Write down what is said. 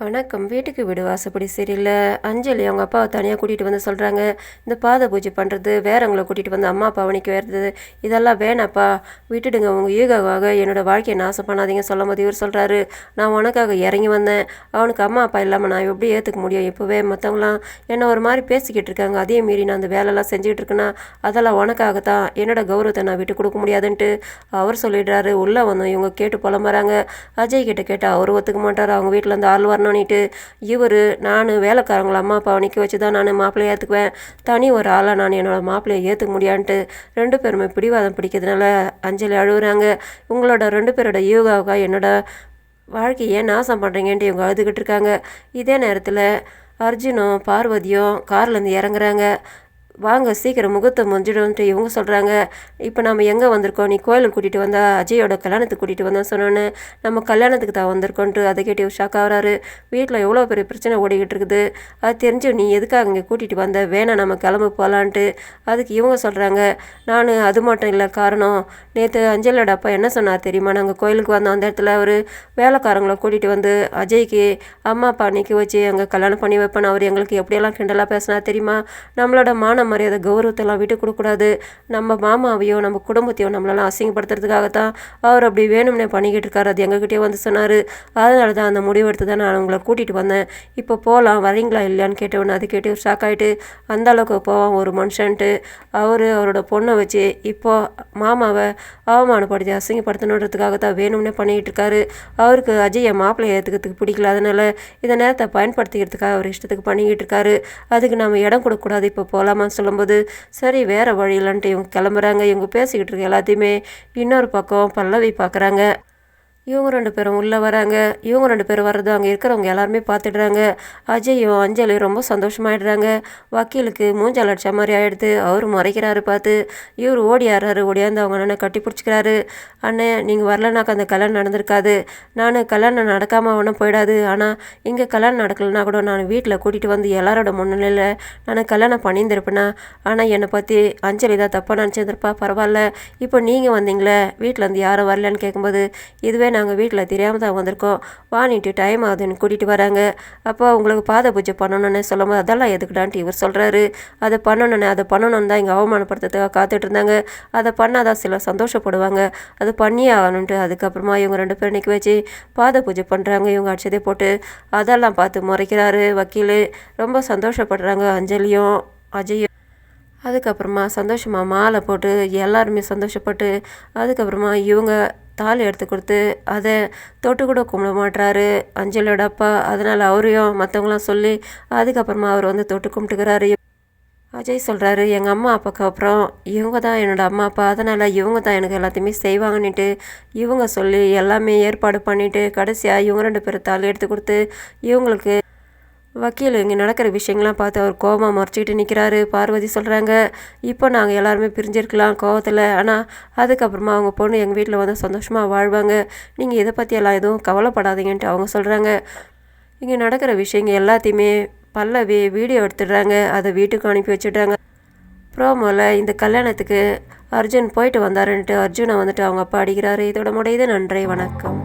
வணக்கம். வீட்டுக்கு வீடு வாசப்படி சரியில்லை. அஞ்சலி அவங்க அப்பாவை தனியாக கூட்டிகிட்டு வந்து சொல்கிறாங்க இந்த பாத பூஜை பண்ணுறது வேறவங்கள கூட்டிகிட்டு வந்து அம்மா அப்பா அவனுக்கு வேறுது இதெல்லாம் வேணாப்பா. விட்டுடுங்க. உங்கள் ஈகாவாக என்னோடய வாழ்க்கையை நாசம் பண்ணாதீங்க சொல்லும் போது இவர் சொல்கிறாரு நான் உனக்காக இறங்கி வந்தேன். அவனுக்கு அம்மா அப்பா இல்லாமல் நான் எப்படி ஏற்றுக்க முடியும்? இப்போவே மற்றவங்களாம் என்னை ஒரு மாதிரி பேசிக்கிட்டு இருக்காங்க. அதே மீறி நான் அந்த வேலைலாம் செஞ்சுக்கிட்டு இருக்கேன்னா அதெல்லாம் உனக்காகத்தான். என்னோட கௌரவத்தை நான் விட்டு கொடுக்க முடியாதுன்ட்டு அவர் சொல்லிடுறாரு. உள்ளே வந்தோம் இவங்க கேட்டு புலம்புறாங்க. அஜய் கிட்ட கேட்டால் அவர் ஒத்துக்க மாட்டார். அவங்க வீட்டில் இருந்து ஆள் வரணும்னுட்டு இவர் நான் வேலைக்காரங்கள அம்மா அப்பாவை நிற்க வச்சு தான் நான் மாப்பிள்ளையை ஏற்றுக்குவேன் தனி ஒரு ஆளாக நான் என்னோட மாப்பிள்ளையை ஏற்றுக்க முடியான்ட்டு ரெண்டு பேருமே பிடிவாதம் பிடிக்கிறதுனால அஞ்சலி அழுகுறாங்க உங்களோட ரெண்டு பேரோட யோகாவுக்காக என்னோட வாழ்க்கையை நாசம் பண்ணுறீங்கன்ட்டு இவங்க அழுதுகிட்டு இருக்காங்க. இதே நேரத்தில் அர்ஜுனும் பார்வதியும் கார்லேருந்து இறங்குறாங்க. வாங்க சீக்கிரம் முகூர்த்தம் முடிஞ்சிடும்ன்ட்டு இவங்க சொல்கிறாங்க இப்போ நம்ம எங்கே வந்திருக்கோம்? நீ கோயிலுக்கு கூட்டிகிட்டு வந்தா அஜயோட கல்யாணத்துக்கு கூட்டிகிட்டு வந்தோம் சொன்னோன்னே. நம்ம கல்யாணத்துக்கு தான் வந்திருக்கோன்ட்டு அதை கேட்டு ஷாக் ஆகிறாரு. வீட்டில் எவ்வளோ பெரிய பிரச்சனை ஓடிக்கிட்டு இருக்குது. அது தெரிஞ்சு நீ எதுக்காக இங்கே கூட்டிகிட்டு வந்த? வேணாம் நம்ம கிளம்பு போகலான்ட்டு அதுக்கு இவங்க சொல்கிறாங்க நான் அது மட்டும் இல்லை காரணம் நேற்று அஞ்சலோட அப்பா என்ன சொன்னார் தெரியுமா? நாங்கள் கோயிலுக்கு வந்தோம். அந்த இடத்துல அவர் வேலைக்காரங்களை கூட்டிகிட்டு வந்து அஜய்க்கு அம்மா அப்பா நிற்க வச்சு அங்கே கல்யாணம் பண்ணி வைப்பேன் அவர் எங்களுக்கு எப்படியெல்லாம் கிண்டலாக பேசினா தெரியுமா? நம்மளோட மானம் மரியாதை கௌரவத்தெல்லாம் விட்டு கொடுக்கக்கூடாது. நம்ம மாமாவையோ நம்ம குடும்பத்தையோ நம்மளெல்லாம் அசிங்கப்படுத்துறதுக்காகத்தான் அவர் அப்படி வேணும்னே பண்ணிக்கிட்டு இருக்காரு. அது எங்ககிட்டயே வந்து சொன்னார். அதனால தான் அந்த முடிவு எடுத்து தான் நான் உங்களை கூட்டிகிட்டு வந்தேன். இப்போ போகலாம் வரீங்களா இல்லையான்னு கேட்டவொன்னே அது கேட்டு ஒரு ஷாக் ஆகிட்டு அந்த அளவுக்கு போவான் ஒரு மனுஷன்ட்டு அவர் அவரோட பொண்ணை வச்சு இப்போ மாமாவை அவமானப்படுத்தி அசிங்கப்படுத்தணுன்றதுக்காக தான் வேணும்னே பண்ணிக்கிட்டு இருக்காரு. அவருக்கு அஜயை மாப்பிள்ளை ஏற்றுக்கிறதுக்கு பிடிக்கல. அதனால் இந்த நேரத்தை பயன்படுத்திக்கிறதுக்காக அவர் இஷ்டத்துக்கு பண்ணிக்கிட்டு இருக்காரு. அதுக்கு நம்ம இடம் கொடுக்கக்கூடாது. இப்போ போகலாமா சொல்லும்போது சரி வேறு வழியிலன்ட்டு இவங்க கிளம்புறாங்க. இவங்க பேசிக்கிட்டு இருக்க எல்லாத்தையுமே இன்னொரு பக்கம் பல்லவி பார்க்குறாங்க இவங்க ரெண்டு பேரும் உள்ளே வராங்க. இவங்க ரெண்டு பேரும் வர்றது அங்கே இருக்கிறவங்க எல்லாருமே பார்த்துடுறாங்க. அஜயும் அஞ்சலியும் ரொம்ப சந்தோஷமாயிடுறாங்க. வக்கீலுக்கு மூஞ்சால் அடிச்ச மாதிரி ஆகிடுது அவர் மறைக்கிறாரு பார்த்து. இவர் ஓடி ஆறாரு ஓடியாந்து அவங்க அண்ணனை கட்டி பிடிச்சிக்கிறாரு. அண்ணே நீங்கள் வரலனாக்கா அந்த கல்யாணம் நடந்திருக்காது. நான் கல்யாணம் நடக்காமல் ஒன்றும் போயிடாது. ஆனால் இங்கே கல்யாணம் நடக்கலைன்னா கூட நான் வீட்டில் கூட்டிகிட்டு வந்து எல்லாரோட முன்னிலையில் நான் கல்யாணம் பண்ணியிருந்திருப்பேனா? ஆனால் என்னை பற்றி அஞ்சலி தான் தப்பாக நினச்சிருந்திருப்பா? பரவாயில்ல. இப்போ நீங்கள் வந்தீங்களே. வீட்டில் வந்து யாரும் வரலன்னு கேட்கும்போது இதுவே நாங்கள் வீட்டில் தெரியாமல் தான் வந்திருக்கோம். வாணிட்டு டைம் ஆகுதுன்னு கூட்டிகிட்டு வராங்க. அப்போ உங்களுக்கு பாத பூஜை பண்ணணும்னு சொல்லும்போது அதெல்லாம் எதுக்குடான்ட்டு இவர் சொல்கிறாரு அதை பண்ணணுன்னு அதை பண்ணணுன்னு தான் இங்கே அவமானப்படுத்துறதுக்காக காத்துட்டு இருந்தாங்க. அதை பண்ணாதான் சில சந்தோஷப்படுவாங்க. அது பண்ணியே ஆகணுன்ட்டு அதுக்கப்புறமா இவங்க ரெண்டு பேரும் நிற்க வச்சு பாத பூஜை பண்ணுறாங்க இவங்க அடிச்சதே போட்டு. அதெல்லாம் பார்த்து முறைக்கிறாரு வக்கீல். ரொம்ப சந்தோஷப்படுறாங்க அஞ்சலியும் அஜயும். அதுக்கப்புறமா சந்தோஷமாக மாலை போட்டு எல்லாருமே சந்தோஷப்பட்டு அதுக்கப்புறமா இவங்க தாலி எடுத்து கொடுத்து அதை தொட்டு கூட கும்பிட மாட்டுறாரு அஞ்சலோட அப்பா அதனால் அவரையும் மற்றவங்களாம் சொல்லி அதுக்கப்புறமா அவர் வந்து தொட்டு கும்பிட்டுக்கிறாரு. அஜய் சொல்கிறாரு எங்கள் அம்மா அப்பாவுக்கு அப்புறம் இவங்க தான் என்னோடய அம்மா அப்பா. அதனால் இவங்க தான் எனக்கு எல்லாத்தையுமே செய்வாங்கன்னுட்டு இவங்க சொல்லி எல்லாமே ஏற்பாடு பண்ணிவிட்டு கடைசியாக இவங்க ரெண்டு பேரும் தாலி எடுத்து கொடுத்து இவங்களுக்கு வக்கீல் இங்கே நடக்கிற விஷயங்கள்லாம் பார்த்து அவர் கோபமாக மறைச்சிக்கிட்டு நிற்கிறாரு பார்வதி சொல்கிறாங்க இப்போ நாங்கள் எல்லாருமே பிரிஞ்சிருக்கலாம் கோவத்தில். ஆனால் அதுக்கப்புறமா அவங்க பொண்ணு எங்கள் வீட்டில் வந்து சந்தோஷமாக வாழ்வாங்க. நீங்கள் இதை பற்றியெல்லாம் எதுவும் கவலைப்படாதீங்கன்ட்டு அவங்க சொல்கிறாங்க இங்கே நடக்கிற விஷயங்கள் எல்லாத்தையுமே பல்லவி வீடியோ எடுத்துடுறாங்க. அதை வீட்டுக்கு அனுப்பி வச்சுட்றாங்க. ப்ரோமோவில் இந்த கல்யாணத்துக்கு அர்ஜுன் போயிட்டு வந்தாருன்ட்டு அர்ஜுனை வந்துட்டு அவங்க அப்பா அடிக்கிறாரு. இதோட முடியுது. நன்றி வணக்கம்.